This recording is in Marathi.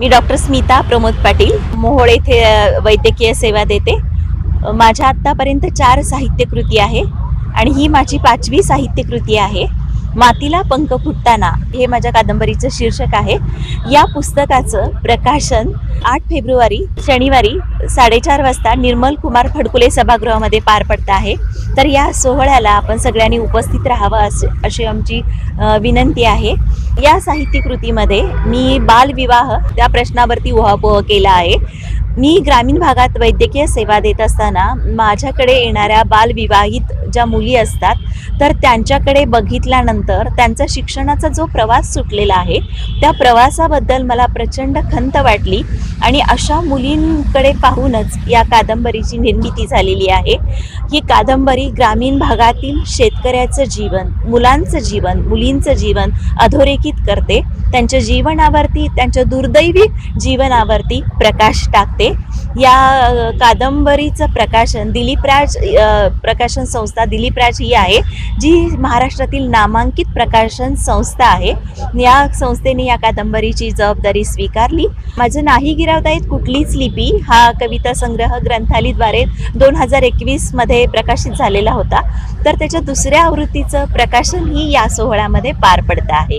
मी डॉक्टर स्मिता प्रमोद पाटील. मोहोळ येथे वैद्यकीय सेवा देते. माझ्या आत्तापर्यंत चार साहित्य कृती आहे आणि ही माझी पाचवी साहित्य कृती आहे. मातीला पंख फुटताना हे माझ्या कादंबरीचं शीर्षक आहे. या पुस्तकाचं प्रकाशन आठ फेब्रुवारी शनिवारी साडेचार वाजता निर्मल कुमार फडकुले सभागृहामध्ये पार पडत आहे. तर या सोहळ्याला आपण सगळ्यांनी उपस्थित राहावं असे अशी आमची विनंती आहे. या साहित्यकृतीमध्ये मी बालविवाह त्या प्रश्नावरती उहापोह केला आहे. मी ग्रामीण भागात वैद्यकीय सेवा देत असताना माझ्याकडे येणाऱ्या बालविवाहित ज्या मुली असतात तर त्यांच्याकडे बघितल्यानंतर त्यांचा शिक्षणाचा जो प्रवास सुटलेला आहे त्या प्रवासाबद्दल मला प्रचंड खंत वाटली आणि अशा मुलींकडे पाहूनच या कादंबरीची निर्मिती झालेली आहे. ही कादंबरी ग्रामीण भागातील शेतकऱ्याचं जीवन मुलांचं जीवन मुलींचं जीवन अधोरेखित करते. त्यांच्या जीवनावरती त्यांच्या दुर्दैवी जीवनावरती प्रकाश टाकते. या कादंबरीचं प्रकाशन दिलीप राज प्रकाशन संस्था दिलीप राज ही आहे जी महाराष्ट्रातील नामांकित प्रकाशन संस्था आहे. या संस्थेने या कादंबरीची जबाबदारी स्वीकारली. माझं नाही गिरावता येत कुठलीच लिपी. हा कविता संग्रह ग्रंथालीद्वारे दोन हजार एकवीसमध्ये प्रकाशित झालेला होता. तर त्याच्या दुसऱ्या आवृत्तीचं प्रकाशन ही या सोहळ्यामध्ये पार पडतं आहे.